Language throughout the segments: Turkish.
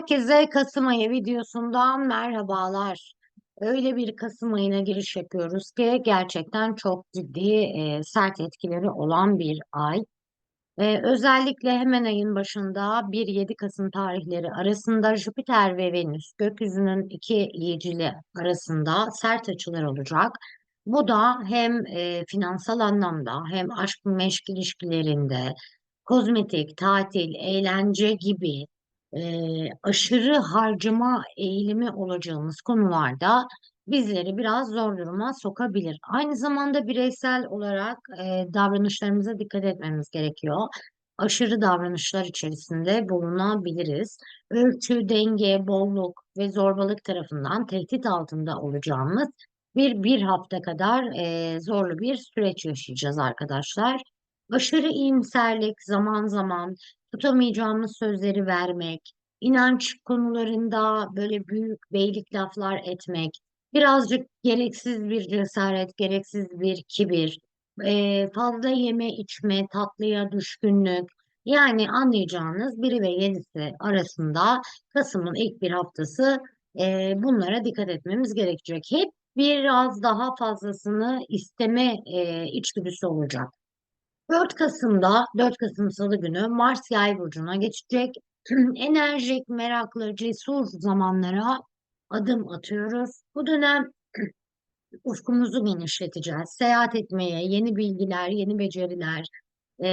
Herkese Kasım ayı videosundan merhabalar. Öyle bir Kasım ayına giriş yapıyoruz ki gerçekten çok ciddi e, sert etkileri olan bir ay. E, özellikle hemen ayın başında 1-7 Kasım tarihleri arasında Jüpiter ve Venüs gökyüzünün iki yiyicili arasında sert açılar olacak. Bu da hem e, finansal anlamda hem aşk meşk ilişkilerinde kozmetik, tatil, eğlence gibi e, aşırı harcama eğilimi olacağımız konularda bizleri biraz zor duruma sokabilir. Aynı zamanda bireysel olarak e, davranışlarımıza dikkat etmemiz gerekiyor. Aşırı davranışlar içerisinde bulunabiliriz. Ölçü, denge, bolluk ve zorbalık tarafından tehdit altında olacağımız bir bir hafta kadar e, zorlu bir süreç yaşayacağız arkadaşlar. Aşırı iyimserlik, zaman zaman tutamayacağımız sözleri vermek, inanç konularında böyle büyük beylik laflar etmek, birazcık gereksiz bir cesaret, gereksiz bir kibir, e, fazla yeme içme, tatlıya düşkünlük, yani anlayacağınız biri ve yedisi arasında Kasım'ın ilk bir haftası e, bunlara dikkat etmemiz gerekecek. Hep biraz daha fazlasını isteme e, içgüdüsü olacak. 4 Kasım'da 4 Kasım Salı günü Mars Yay burcuna geçecek. Enerjik, meraklı, cesur zamanlara adım atıyoruz. Bu dönem ufkumuzu genişleteceğiz. Seyahat etmeye, yeni bilgiler, yeni beceriler, e,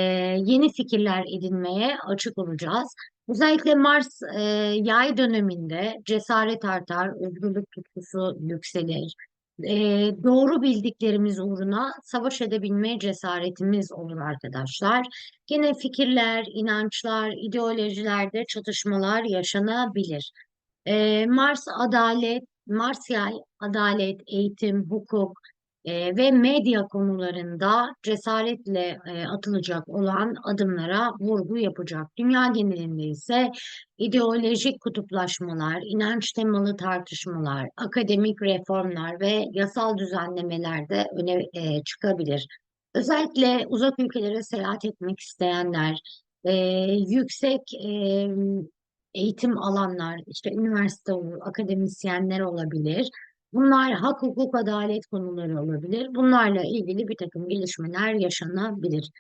yeni fikirler edinmeye açık olacağız. Özellikle Mars e, yay döneminde cesaret artar, özgürlük tutkusu yükselir. E, doğru bildiklerimiz uğruna savaş edebilme cesaretimiz olur arkadaşlar. Yine fikirler, inançlar, ideolojilerde çatışmalar yaşanabilir. E, Mars adalet, Mars yay adalet, eğitim, hukuk, e, ve medya konularında cesaretle e, atılacak olan adımlara vurgu yapacak. Dünya genelinde ise ideolojik kutuplaşmalar, inanç temalı tartışmalar, akademik reformlar ve yasal düzenlemeler de öne e, çıkabilir. Özellikle uzak ülkelere seyahat etmek isteyenler, e, yüksek e, eğitim alanlar, işte üniversite olur, akademisyenler olabilir. Bunlar hak, hukuk, adalet konuları olabilir. Bunlarla ilgili bir takım gelişmeler yaşanabilir.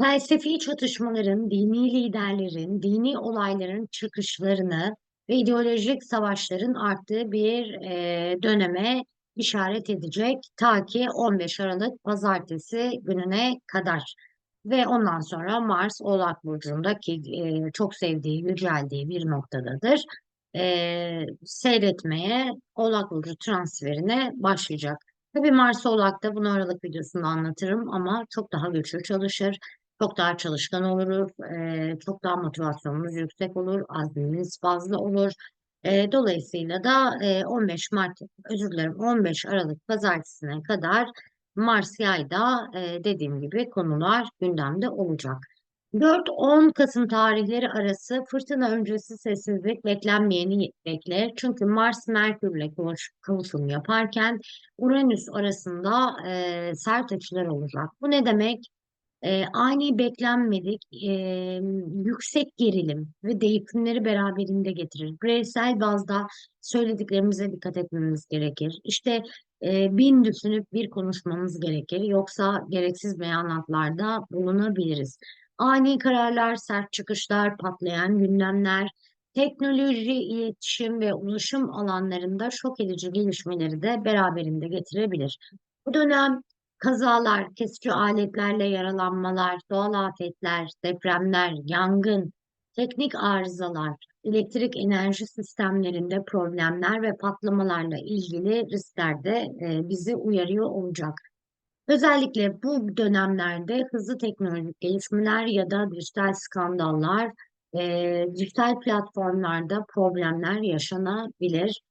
Felsefi çatışmaların, dini liderlerin, dini olayların çıkışlarını ve ideolojik savaşların arttığı bir e, döneme işaret edecek ta ki 15 Aralık Pazartesi gününe kadar. Ve ondan sonra Mars Oğlak Burcu'nda ki e, çok sevdiği, yüceldiği bir noktadadır e, seyretmeye Oğlak Burcu transferine başlayacak. Tabii Mars Oğlak'ta bunu Aralık videosunda anlatırım ama çok daha güçlü çalışır. Çok daha çalışkan oluruz. E, çok daha motivasyonumuz yüksek olur. Azmimiz fazla olur. E, dolayısıyla da e, 15 Mart, özür dilerim 15 Aralık pazartesine kadar Mars yayda e, dediğim gibi konular gündemde olacak. 4-10 Kasım tarihleri arası fırtına öncesi sessizlik beklenmeyeni bekler. Çünkü Mars Merkürle kavuşum yaparken Uranüs arasında e, sert açılar olacak. Bu ne demek? E, ani beklenmedik e, yüksek gerilim ve değişimleri beraberinde getirir. Bireysel bazda söylediklerimize dikkat etmemiz gerekir. İşte e, bin düşünüp bir konuşmamız gerekir. Yoksa gereksiz beyanatlarda bulunabiliriz. Ani kararlar, sert çıkışlar, patlayan gündemler, teknoloji, iletişim ve ulaşım alanlarında şok edici gelişmeleri de beraberinde getirebilir. Bu dönem kazalar, kesici aletlerle yaralanmalar, doğal afetler, depremler, yangın, teknik arızalar, elektrik enerji sistemlerinde problemler ve patlamalarla ilgili riskler de e, bizi uyarıyor olacak. Özellikle bu dönemlerde hızlı teknolojik gelişmeler ya da dijital skandallar, e, dijital platformlarda problemler yaşanabilir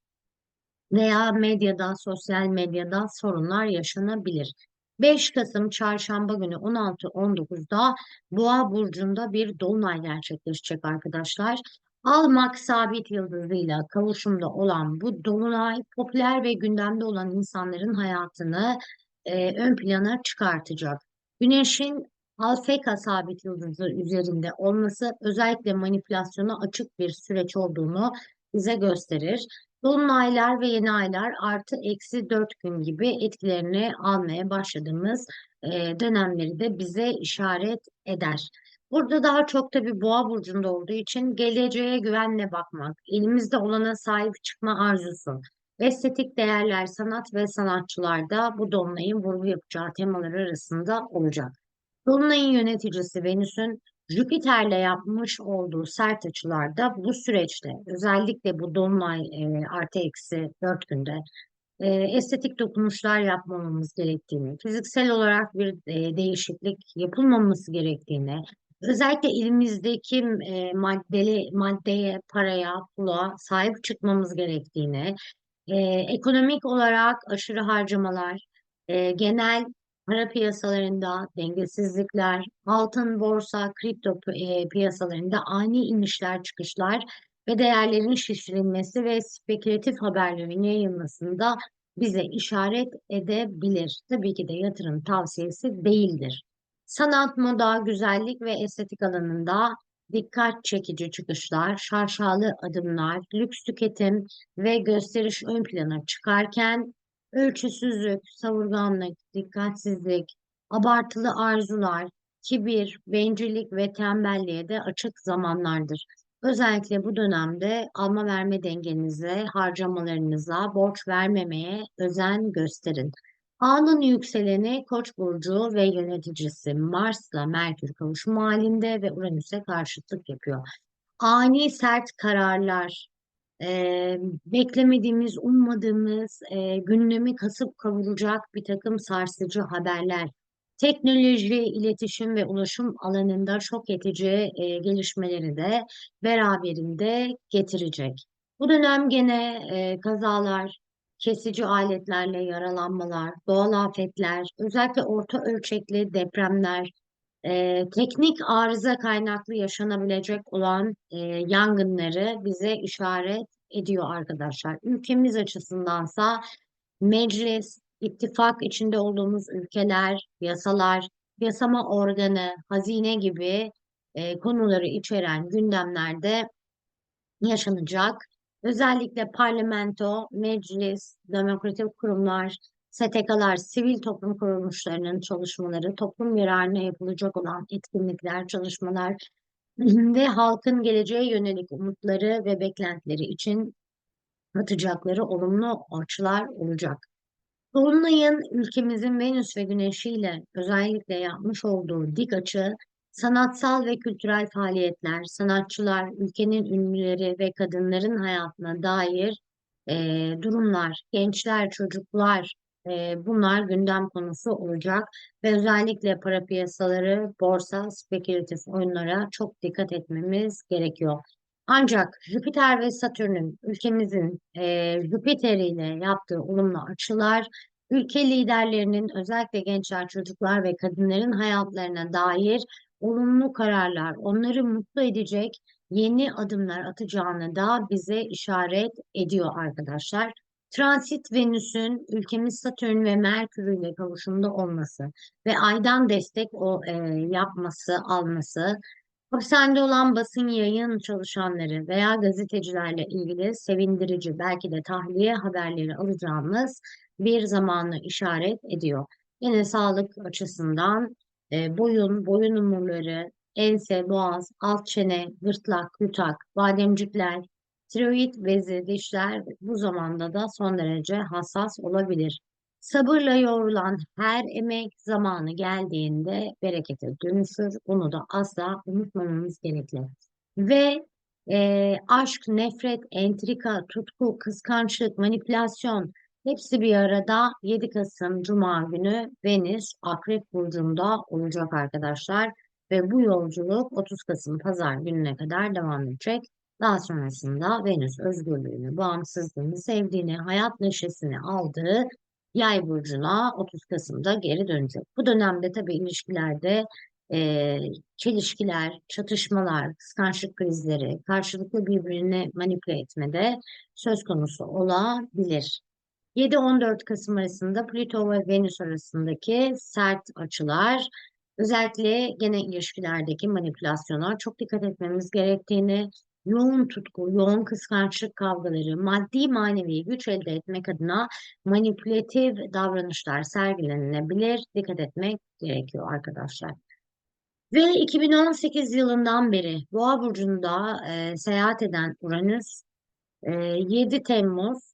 veya medyada, sosyal medyada sorunlar yaşanabilir. 5 Kasım Çarşamba günü 16-19'da Boğa burcunda bir dolunay gerçekleşecek arkadaşlar. Almak sabit yıldızıyla kavuşumda olan bu dolunay popüler ve gündemde olan insanların hayatını e, ön plana çıkartacak. Güneşin Alfeka sabit yıldızı üzerinde olması özellikle manipülasyona açık bir süreç olduğunu bize gösterir. Dolunaylar ve yeni aylar artı eksi 4 gün gibi etkilerini almaya başladığımız e, dönemleri de bize işaret eder. Burada daha çok tabii boğa burcunda olduğu için geleceğe güvenle bakmak, elimizde olana sahip çıkma arzusu, estetik değerler, sanat ve sanatçılarda bu dolunayın vurgu yapacağı temalar arasında olacak. Dolunay'ın yöneticisi Venüs'ün Jüpiter'le yapmış olduğu sert açılarda bu süreçte özellikle bu Dolunay e, artı eksi 4 günde e, estetik dokunuşlar yapmamamız gerektiğini, fiziksel olarak bir e, değişiklik yapılmaması gerektiğini, özellikle elimizdeki e, maddeli, maddeye, paraya, pula sahip çıkmamız gerektiğini, e, ekonomik olarak aşırı harcamalar, e, genel para piyasalarında dengesizlikler, altın, borsa, kripto e, piyasalarında ani inişler, çıkışlar ve değerlerin şişirilmesi ve spekülatif haberlerin yayılmasında bize işaret edebilir. Tabii ki de yatırım tavsiyesi değildir. Sanat, moda, güzellik ve estetik alanında dikkat çekici çıkışlar, şaşalı adımlar, lüks tüketim ve gösteriş ön plana çıkarken ölçüsüzlük, savurganlık, dikkatsizlik, abartılı arzular, kibir, bencillik ve tembelliğe de açık zamanlardır. Özellikle bu dönemde alma verme dengenize, harcamalarınıza borç vermemeye özen gösterin. Ağının yükseleni Koç burcu ve yöneticisi Mars'la Merkür kavuşumu halinde ve Uranüs'e karşıtlık yapıyor. Ani sert kararlar, e, beklemediğimiz, ummadığımız, e, gündemi kasıp kavuracak bir takım sarsıcı haberler, teknoloji, iletişim ve ulaşım alanında şok edici e, gelişmeleri de beraberinde getirecek. Bu dönem gene e, kazalar, kesici aletlerle yaralanmalar, doğal afetler, özellikle orta ölçekli depremler, e, teknik arıza kaynaklı yaşanabilecek olan e, yangınları bize işaret ediyor arkadaşlar. Ülkemiz açısındansa meclis, ittifak içinde olduğumuz ülkeler, yasalar, yasama organı, hazine gibi e, konuları içeren gündemlerde yaşanacak. Özellikle parlamento, meclis, demokratik kurumlar, STK'lar, sivil toplum kuruluşlarının çalışmaları, toplum yararına yapılacak olan etkinlikler, çalışmalar ve halkın geleceğe yönelik umutları ve beklentileri için atacakları olumlu açılar olacak. Dolunay'ın ülkemizin Venüs ve Güneşi ile özellikle yapmış olduğu dik açı, sanatsal ve kültürel faaliyetler, sanatçılar, ülkenin ünlüleri ve kadınların hayatına dair e, durumlar, gençler, çocuklar, e, bunlar gündem konusu olacak ve özellikle para piyasaları, borsa, spekülatif oyunlara çok dikkat etmemiz gerekiyor. Ancak Jüpiter ve Satürn'ün ülkemizin e, Jüpiter ile yaptığı olumlu açılar ülke liderlerinin özellikle gençler, çocuklar ve kadınların hayatlarına dair olumlu kararlar, onları mutlu edecek yeni adımlar atacağını da bize işaret ediyor arkadaşlar. Transit Venüs'ün ülkemiz Satürn ve Merkür ile kavuşumda olması ve Ay'dan destek o e, yapması, alması Hapishanede olan basın yayın çalışanları veya gazetecilerle ilgili sevindirici belki de tahliye haberleri alacağımız bir zamanı işaret ediyor. Yine sağlık açısından e, boyun, boyun umurları, ense, boğaz, alt çene, gırtlak, yutak, bademcikler, tiroid bezi, dişler bu zamanda da son derece hassas olabilir. Sabırla yoğrulan her emek zamanı geldiğinde berekete dönüşür. Bunu da asla unutmamamız gerekli. Ve e, aşk, nefret, entrika, tutku, kıskançlık, manipülasyon hepsi bir arada 7 Kasım Cuma günü Venüs Akrep Burcu'nda olacak arkadaşlar. Ve bu yolculuk 30 Kasım Pazar gününe kadar devam edecek. Daha sonrasında Venüs özgürlüğünü, bağımsızlığını, sevdiğini, hayat neşesini aldığı Yay burcuna 30 Kasım'da geri dönecek. Bu dönemde tabii ilişkilerde e, çelişkiler, çatışmalar, kıskançlık krizleri, karşılıklı birbirini manipüle etmede söz konusu olabilir. 7-14 Kasım arasında Plüto ve Venüs arasındaki sert açılar Özellikle gene ilişkilerdeki manipülasyona çok dikkat etmemiz gerektiğini, yoğun tutku, yoğun kıskançlık kavgaları, maddi manevi güç elde etmek adına manipülatif davranışlar sergilenebilir. Dikkat etmek gerekiyor arkadaşlar. Ve 2018 yılından beri Boğa burcunda e, seyahat eden Uranüs e, 7 Temmuz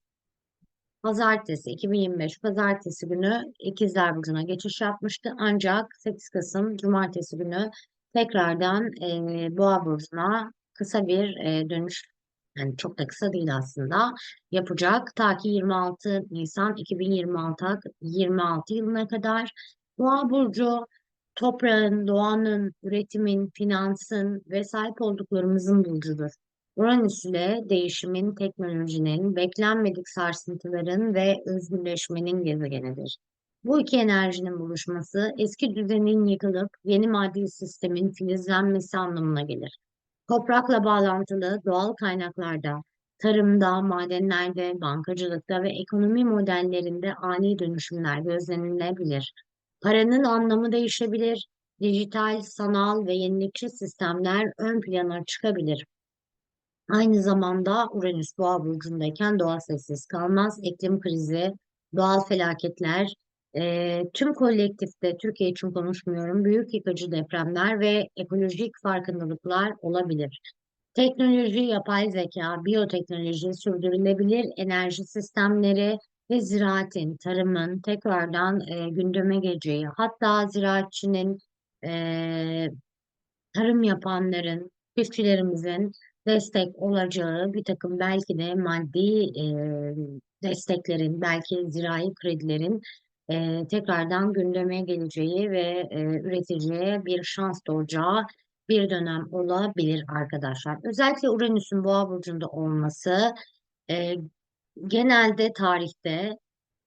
Pazartesi 2025 Pazartesi günü İkizler Burcu'na geçiş yapmıştı. Ancak 8 Kasım Cumartesi günü tekrardan e, Boğa Burcu'na kısa bir e, dönüş yani çok da kısa değil aslında yapacak. Ta ki 26 Nisan 2026 26 yılına kadar Boğa Burcu toprağın, doğanın, üretimin, finansın ve sahip olduklarımızın burcudur. Uranüs ile değişimin, teknolojinin, beklenmedik sarsıntıların ve özgürleşmenin gezegenidir. Bu iki enerjinin buluşması eski düzenin yıkılıp yeni maddi sistemin filizlenmesi anlamına gelir. Toprakla bağlantılı doğal kaynaklarda, tarımda, madenlerde, bankacılıkta ve ekonomi modellerinde ani dönüşümler gözlenilebilir. Paranın anlamı değişebilir, dijital, sanal ve yenilikçi sistemler ön plana çıkabilir. Aynı zamanda Uranüs Boğa burcundayken doğa sessiz kalmaz. İklim krizi, doğal felaketler, e, tüm kolektifte Türkiye için konuşmuyorum. Büyük yıkıcı depremler ve ekolojik farkındalıklar olabilir. Teknoloji, yapay zeka, biyoteknoloji, sürdürülebilir enerji sistemleri ve ziraatin, tarımın tekrardan e, gündeme geleceği, hatta ziraatçının, e, tarım yapanların, çiftçilerimizin destek olacağı bir takım belki de maddi e, desteklerin, belki zirai kredilerin e, tekrardan gündeme geleceği ve e, üreticiye bir şans doğacağı bir dönem olabilir arkadaşlar. Özellikle Uranüs'ün Boğa burcunda olması e, genelde tarihte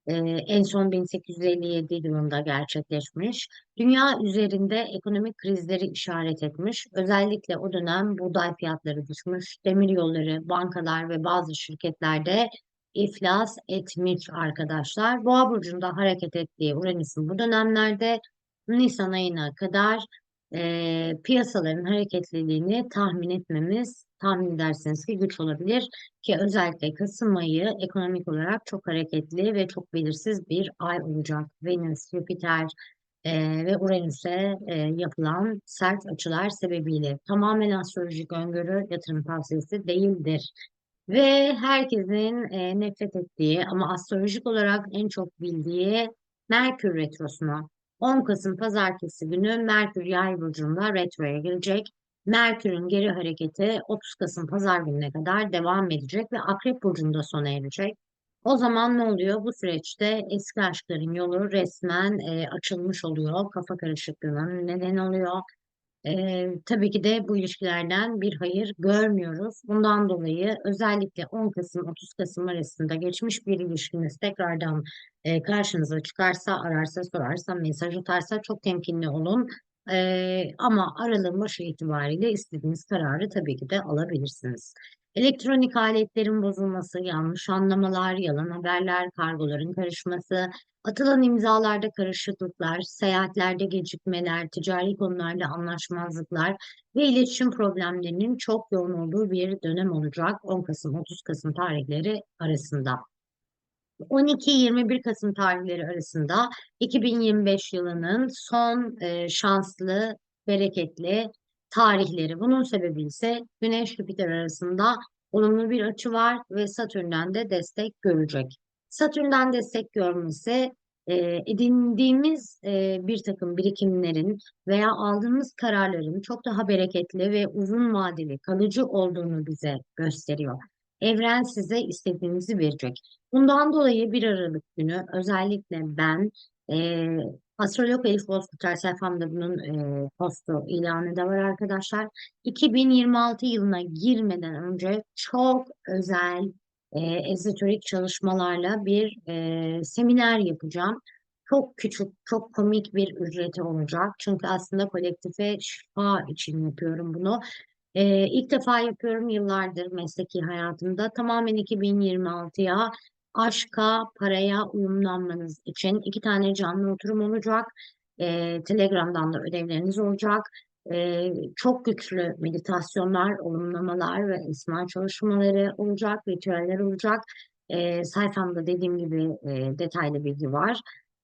ee, en son 1857 yılında gerçekleşmiş. Dünya üzerinde ekonomik krizleri işaret etmiş. Özellikle o dönem buğday fiyatları düşmüş, demir yolları, bankalar ve bazı şirketlerde iflas etmiş arkadaşlar. Boğa burcunda hareket ettiği Uranüs'ün bu dönemlerde Nisan ayına kadar e, piyasaların hareketliliğini tahmin etmemiz, tahmin edersiniz ki güç olabilir ki özellikle Kasım ayı ekonomik olarak çok hareketli ve çok belirsiz bir ay olacak. Venüs, Jüpiter e, ve Uranüs'e e, yapılan sert açılar sebebiyle tamamen astrolojik öngörü yatırım tavsiyesi değildir. Ve herkesin e, nefret ettiği ama astrolojik olarak en çok bildiği Merkür Retrosu'na 10 Kasım Pazartesi günü Merkür Yay burcunda retroya girecek. Merkür'ün geri hareketi 30 Kasım Pazar gününe kadar devam edecek ve Akrep burcunda sona erecek. O zaman ne oluyor? Bu süreçte eski aşkların yolu resmen e, açılmış oluyor. Kafa karışıklığının neden oluyor. E, tabii ki de bu ilişkilerden bir hayır görmüyoruz. Bundan dolayı özellikle 10 Kasım 30 Kasım arasında geçmiş bir ilişkiniz tekrardan e, karşınıza çıkarsa, ararsa, sorarsa, mesaj atarsa çok temkinli olun. E, ama aralığın başı itibariyle istediğiniz kararı tabii ki de alabilirsiniz. Elektronik aletlerin bozulması, yanlış anlamalar, yalan haberler, kargoların karışması, atılan imzalarda karışıklıklar, seyahatlerde gecikmeler, ticari konularda anlaşmazlıklar ve iletişim problemlerinin çok yoğun olduğu bir dönem olacak 10 Kasım 30 Kasım tarihleri arasında. 12-21 Kasım tarihleri arasında 2025 yılının son e, şanslı, bereketli tarihleri. Bunun sebebi ise Güneş Jüpiter arasında olumlu bir açı var ve Satürn'den de destek görecek. Satürn'den destek görmesi e, edindiğimiz e, bir takım birikimlerin veya aldığımız kararların çok daha bereketli ve uzun vadeli kalıcı olduğunu bize gösteriyor. Evren size istediğinizi verecek. Bundan dolayı 1 Aralık günü özellikle ben e, Astrolog Elif Bozkurtar sayfamda bunun e, postu ilanı da var arkadaşlar. 2026 yılına girmeden önce çok özel e, ezoterik çalışmalarla bir e, seminer yapacağım. Çok küçük, çok komik bir ücreti olacak. Çünkü aslında kolektife şifa için yapıyorum bunu. E, ilk defa yapıyorum yıllardır mesleki hayatımda. Tamamen 2026'ya aşka, paraya uyumlanmanız için iki tane canlı oturum olacak. E, Telegram'dan da ödevleriniz olacak. E, çok güçlü meditasyonlar, olumlamalar ve esma çalışmaları olacak, ritüeller olacak. E, sayfamda dediğim gibi e, detaylı bilgi var.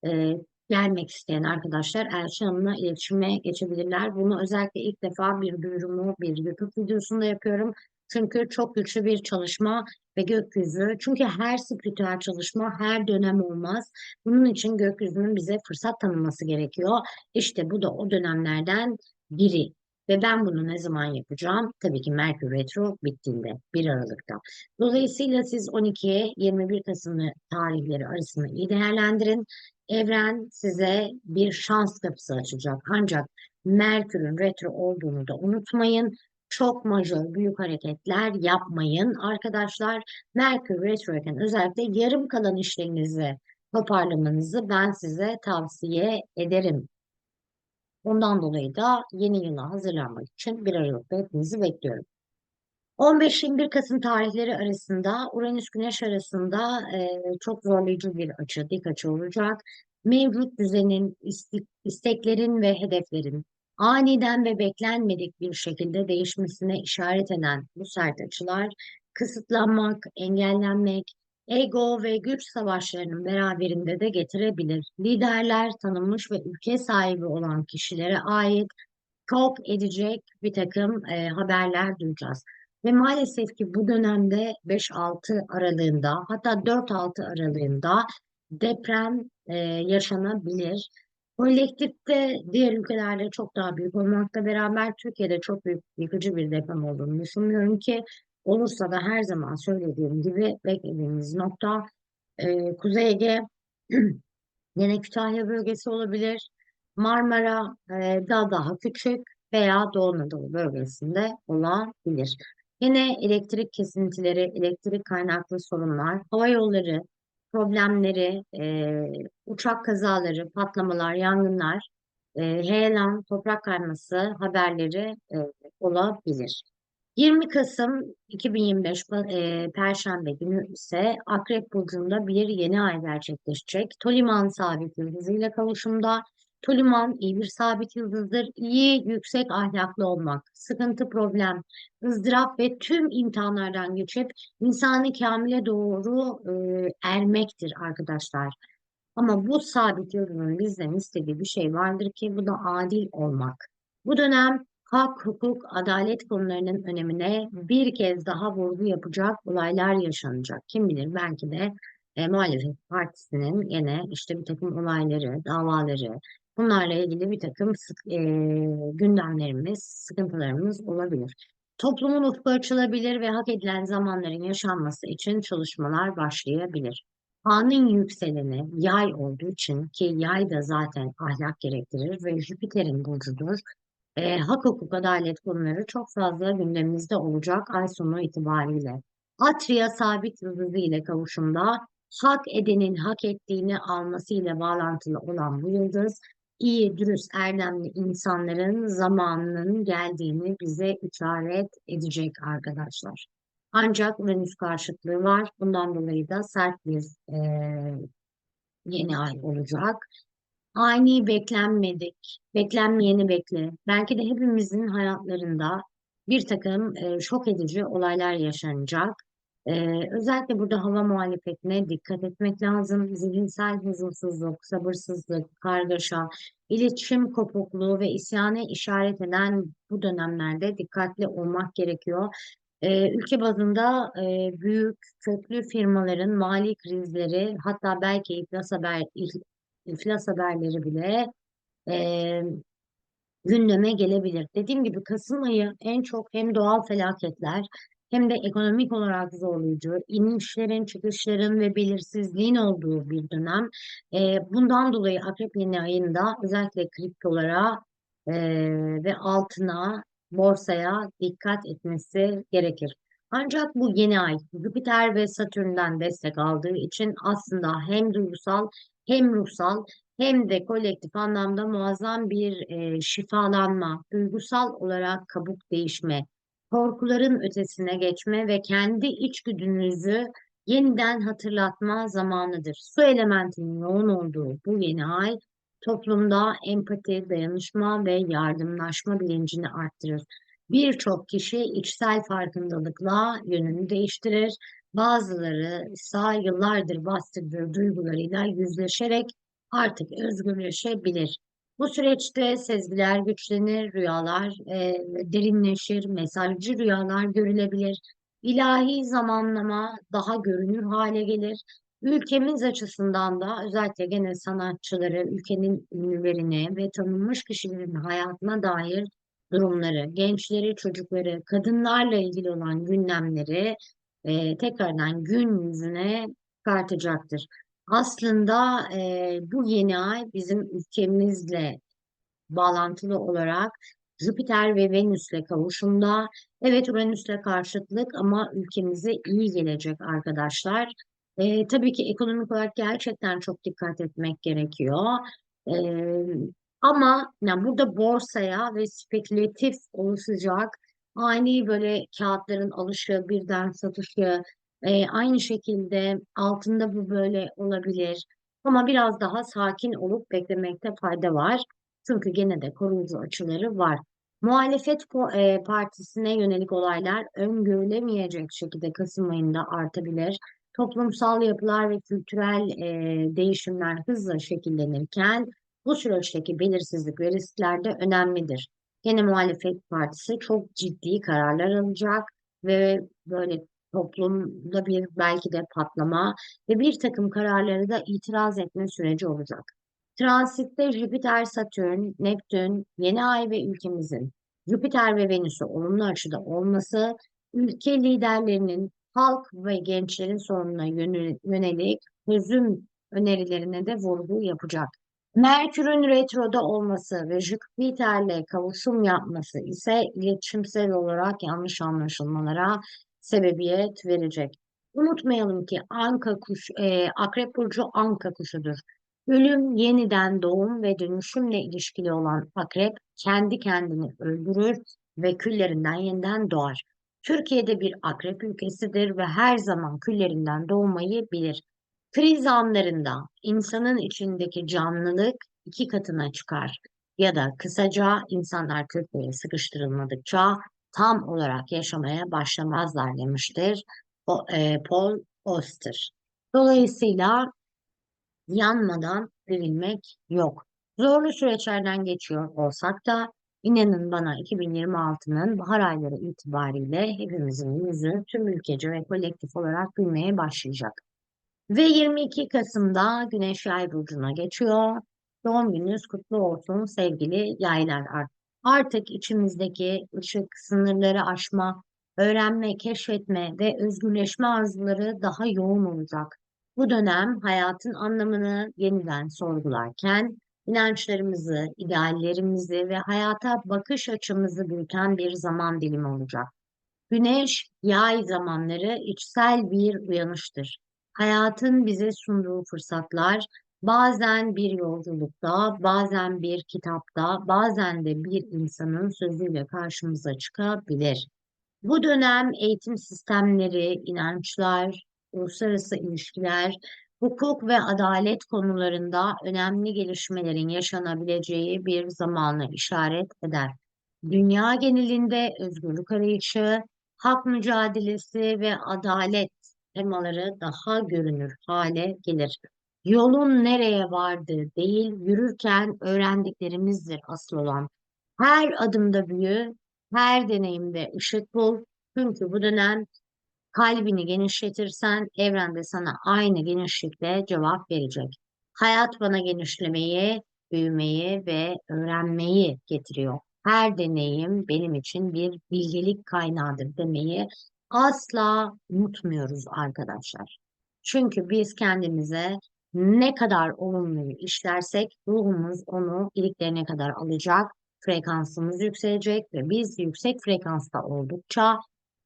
E, gelmek isteyen arkadaşlar Elçin Hanım'la iletişime geçebilirler. Bunu özellikle ilk defa bir duyurumu bir YouTube videosunda yapıyorum. Çünkü çok güçlü bir çalışma ve gökyüzü. Çünkü her spiritüel çalışma her dönem olmaz. Bunun için gökyüzünün bize fırsat tanıması gerekiyor. İşte bu da o dönemlerden biri. Ve ben bunu ne zaman yapacağım? Tabii ki Merkür Retro bittiğinde 1 Aralık'ta. Dolayısıyla siz 12'ye 21 Kasım tarihleri arasında iyi değerlendirin. Evren size bir şans kapısı açacak. Ancak Merkür'ün retro olduğunu da unutmayın. Çok majör büyük hareketler yapmayın arkadaşlar. Merkür retroyken özellikle yarım kalan işlerinizi toparlamanızı ben size tavsiye ederim. Ondan dolayı da yeni yıla hazırlanmak için bir Aralık'ta hepinizi bekliyorum. 15-21 Kasım tarihleri arasında Uranüs Güneş arasında e, çok zorlayıcı bir açı, dik açı olacak. Mevcut düzenin, isteklerin ve hedeflerin aniden ve beklenmedik bir şekilde değişmesine işaret eden bu sert açılar kısıtlanmak, engellenmek, ego ve güç savaşlarının beraberinde de getirebilir. Liderler, tanınmış ve ülke sahibi olan kişilere ait çok edecek bir takım e, haberler duyacağız. Ve maalesef ki bu dönemde 5-6 aralığında hatta 4-6 aralığında deprem e, yaşanabilir. Kolektifte diğer ülkelerde çok daha büyük olmakla beraber Türkiye'de çok büyük yıkıcı bir deprem olduğunu düşünmüyorum ki olursa da her zaman söylediğim gibi beklediğimiz nokta e, Kuzey Ege yine Kütahya bölgesi olabilir. Marmara e, daha daha küçük veya Doğu Anadolu bölgesinde olabilir. Yine elektrik kesintileri, elektrik kaynaklı sorunlar, hava yolları problemleri, e, uçak kazaları, patlamalar, yangınlar, e, heyelan, toprak kayması haberleri e, olabilir. 20 Kasım 2025 e, Perşembe günü ise Akrep Burcu'nda bir yeni ay gerçekleşecek. Toliman sabit yıldızıyla kavuşumda Toliman iyi bir sabit yıldızdır. İyi, yüksek ahlaklı olmak, sıkıntı, problem, ızdırap ve tüm imtihanlardan geçip insanı kamile doğru e, ermektir arkadaşlar. Ama bu sabit yıldızın bizden istediği bir şey vardır ki bu da adil olmak. Bu dönem hak, hukuk, adalet konularının önemine bir kez daha vurgu yapacak olaylar yaşanacak. Kim bilir belki de e, muhalefet partisinin yine işte bir takım olayları, davaları, Bunlarla ilgili bir takım sık, e, gündemlerimiz, sıkıntılarımız olabilir. Toplumun ufku açılabilir ve hak edilen zamanların yaşanması için çalışmalar başlayabilir. Anın yükseleni yay olduğu için ki yay da zaten ahlak gerektirir ve Jüpiter'in burcudur. E, hak hukuk adalet konuları çok fazla gündemimizde olacak ay sonu itibariyle. Atria sabit yıldızı ile kavuşumda hak edenin hak ettiğini alması ile bağlantılı olan bu yıldız iyi, dürüst, erdemli insanların zamanının geldiğini bize işaret edecek arkadaşlar. Ancak Uranüs karşıtlığı var. Bundan dolayı da sert bir e, yeni ay olacak. Ani beklenmedik, beklenmeyeni bekle. Belki de hepimizin hayatlarında bir takım e, şok edici olaylar yaşanacak. Ee, özellikle burada hava muhalefetine dikkat etmek lazım. Zihinsel huzursuzluk, sabırsızlık, kargaşa, iletişim kopukluğu ve isyanı işaret eden bu dönemlerde dikkatli olmak gerekiyor. Ee, ülke bazında e, büyük köklü firmaların mali krizleri hatta belki iflas haber iflas haberleri bile e, gündeme gelebilir. Dediğim gibi Kasım ayı en çok hem doğal felaketler hem de ekonomik olarak zorlayıcı, inişlerin, çıkışların ve belirsizliğin olduğu bir dönem. E, bundan dolayı Akrep yeni ayında özellikle kriptolara e, ve altına, borsaya dikkat etmesi gerekir. Ancak bu yeni ay Jüpiter ve Satürn'den destek aldığı için aslında hem duygusal hem ruhsal hem de kolektif anlamda muazzam bir e, şifalanma, duygusal olarak kabuk değişme, korkuların ötesine geçme ve kendi içgüdünüzü yeniden hatırlatma zamanıdır. Su elementinin yoğun olduğu bu yeni ay Toplumda empati, dayanışma ve yardımlaşma bilincini arttırır. Birçok kişi içsel farkındalıkla yönünü değiştirir. Bazıları ise yıllardır bastırdığı duygularıyla yüzleşerek artık özgürleşebilir. Bu süreçte sezgiler güçlenir, rüyalar e, derinleşir, mesajcı rüyalar görülebilir. İlahi zamanlama daha görünür hale gelir. Ülkemiz açısından da özellikle gene sanatçıları, ülkenin ünlülerine ve tanınmış kişilerin hayatına dair durumları, gençleri, çocukları, kadınlarla ilgili olan gündemleri e, tekrardan gün yüzüne çıkartacaktır. Aslında e, bu yeni ay bizim ülkemizle bağlantılı olarak Jüpiter ve Venüs'le kavuşumda. Evet Uranüs'le karşıtlık ama ülkemize iyi gelecek arkadaşlar. Ee, tabii ki ekonomik olarak gerçekten çok dikkat etmek gerekiyor. Ee, ama yani burada borsaya ve spekülatif oluşacak ani böyle kağıtların alışı, birden satışı, e, aynı şekilde altında bu böyle olabilir. Ama biraz daha sakin olup beklemekte fayda var. Çünkü gene de koruyucu açıları var. Muhalefet partisine yönelik olaylar öngörülemeyecek şekilde Kasım ayında artabilir. Toplumsal yapılar ve kültürel e, değişimler hızla şekillenirken bu süreçteki belirsizlik ve riskler de önemlidir. Gene muhalefet partisi çok ciddi kararlar alacak ve böyle toplumda bir belki de patlama ve bir takım kararları da itiraz etme süreci olacak. Transitte Jüpiter, Satürn, Neptün, yeni ay ve ülkemizin Jüpiter ve Venüs'ü olumlu açıda olması ülke liderlerinin halk ve gençlerin sorununa yönelik çözüm önerilerine de vurgu yapacak. Merkür'ün retroda olması ve Jüpiter'le kavuşum yapması ise iletişimsel olarak yanlış anlaşılmalara sebebiyet verecek. Unutmayalım ki Anka kuş, e, Akrep Burcu Anka kuşudur. Ölüm, yeniden doğum ve dönüşümle ilişkili olan akrep kendi kendini öldürür ve küllerinden yeniden doğar. Türkiye'de bir akrep ülkesidir ve her zaman küllerinden doğmayı bilir. Kriz anlarında insanın içindeki canlılık iki katına çıkar ya da kısaca insanlar köpeğe sıkıştırılmadıkça tam olarak yaşamaya başlamazlar demiştir e, Paul Auster. Dolayısıyla yanmadan dirilmek yok. Zorlu süreçlerden geçiyor olsak da inanın bana 2026'nın bahar ayları itibariyle hepimizin yüzü tüm ülkece ve kolektif olarak gülmeye başlayacak. Ve 22 Kasım'da Güneş Yay burcuna geçiyor. Doğum gününüz kutlu olsun sevgili yaylar. Artık içimizdeki ışık, sınırları aşma, öğrenme, keşfetme ve özgürleşme arzuları daha yoğun olacak. Bu dönem hayatın anlamını yeniden sorgularken inançlarımızı, ideallerimizi ve hayata bakış açımızı büyüten bir zaman dilimi olacak. Güneş, yay zamanları içsel bir uyanıştır. Hayatın bize sunduğu fırsatlar bazen bir yolculukta, bazen bir kitapta, bazen de bir insanın sözüyle karşımıza çıkabilir. Bu dönem eğitim sistemleri, inançlar, uluslararası ilişkiler, hukuk ve adalet konularında önemli gelişmelerin yaşanabileceği bir zamanı işaret eder. Dünya genelinde özgürlük arayışı, hak mücadelesi ve adalet temaları daha görünür hale gelir. Yolun nereye vardığı değil, yürürken öğrendiklerimizdir asıl olan. Her adımda büyü, her deneyimde ışık bul. Çünkü bu dönem kalbini genişletirsen evrende sana aynı genişlikle cevap verecek. Hayat bana genişlemeyi, büyümeyi ve öğrenmeyi getiriyor. Her deneyim benim için bir bilgelik kaynağıdır demeyi asla unutmuyoruz arkadaşlar. Çünkü biz kendimize ne kadar olumluyu işlersek ruhumuz onu iliklerine kadar alacak, frekansımız yükselecek ve biz yüksek frekansta oldukça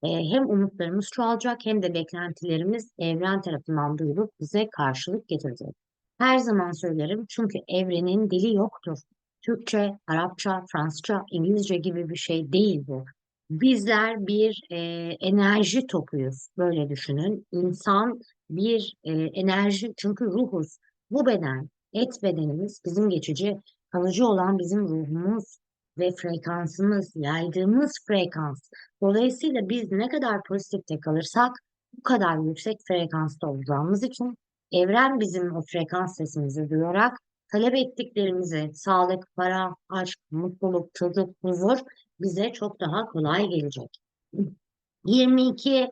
e, hem umutlarımız çoğalacak hem de beklentilerimiz evren tarafından duyulup bize karşılık getirecek. Her zaman söylerim çünkü evrenin dili yoktur. Türkçe, Arapça, Fransızca, İngilizce gibi bir şey değil bu. Bizler bir e, enerji topuyuz. Böyle düşünün. İnsan bir e, enerji çünkü ruhuz. Bu beden Et bedenimiz bizim geçici, kalıcı olan bizim ruhumuz ve frekansımız, yaydığımız frekans. Dolayısıyla biz ne kadar pozitifte kalırsak bu kadar yüksek frekansta olacağımız için evren bizim o frekans sesimizi duyarak talep ettiklerimizi sağlık, para, aşk, mutluluk, çocuk, huzur bize çok daha kolay gelecek. 22-30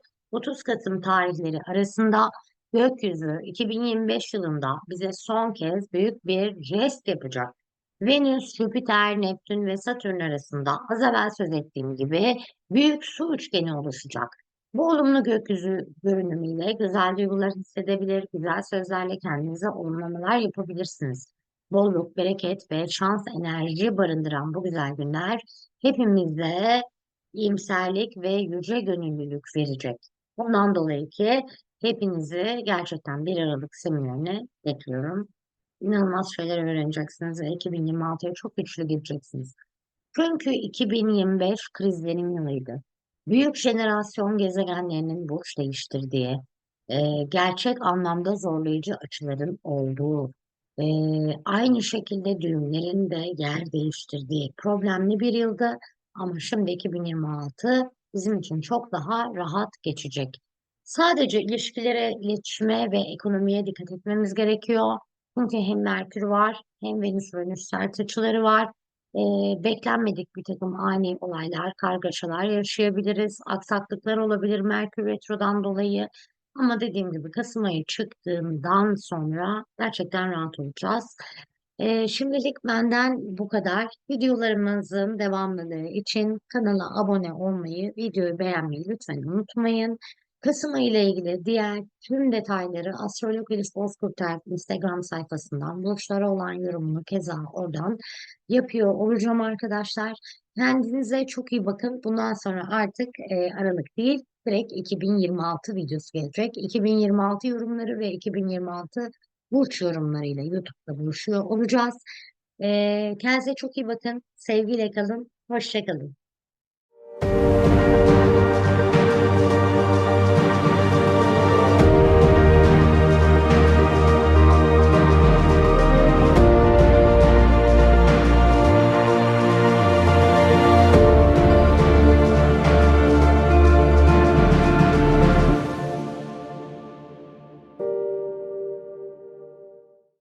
Kasım tarihleri arasında gökyüzü 2025 yılında bize son kez büyük bir jest yapacak. Venüs, Jüpiter, Neptün ve Satürn arasında az evvel söz ettiğim gibi büyük su üçgeni oluşacak. Bu olumlu gökyüzü görünümüyle güzel duygular hissedebilir, güzel sözlerle kendinize olumlamalar yapabilirsiniz. Bolluk, bereket ve şans enerji barındıran bu güzel günler hepimize iyimserlik ve yüce gönüllülük verecek. Bundan dolayı ki hepinizi gerçekten 1 Aralık seminerine bekliyorum. İnanılmaz şeyler öğreneceksiniz ve 2026'ya çok güçlü gireceksiniz. Çünkü 2025 krizlerin yılıydı. Büyük jenerasyon gezegenlerinin burç değiştirdiği, e, gerçek anlamda zorlayıcı açıların olduğu, e, aynı şekilde düğümlerin de yer değiştirdiği problemli bir yıldı. Ama şimdi 2026 bizim için çok daha rahat geçecek. Sadece ilişkilere, iletişime ve ekonomiye dikkat etmemiz gerekiyor. Çünkü hem Merkür var hem Venüs Venüs sert açıları var. Ee, beklenmedik bir takım ani olaylar, kargaşalar yaşayabiliriz. Aksaklıklar olabilir Merkür Retro'dan dolayı. Ama dediğim gibi Kasım ayı çıktığından sonra gerçekten rahat olacağız. Ee, şimdilik benden bu kadar. Videolarımızın devamlılığı için kanala abone olmayı, videoyu beğenmeyi lütfen unutmayın. Kasım ayı ile ilgili diğer tüm detayları Astrolog Elif Bozkurter Instagram sayfasından burçlara olan yorumunu keza oradan yapıyor olacağım arkadaşlar. Kendinize çok iyi bakın. Bundan sonra artık e, Aralık değil, direkt 2026 videosu gelecek. 2026 yorumları ve 2026 burç yorumlarıyla YouTube'da buluşuyor olacağız. E, kendinize çok iyi bakın. Sevgiyle kalın. Hoşça kalın.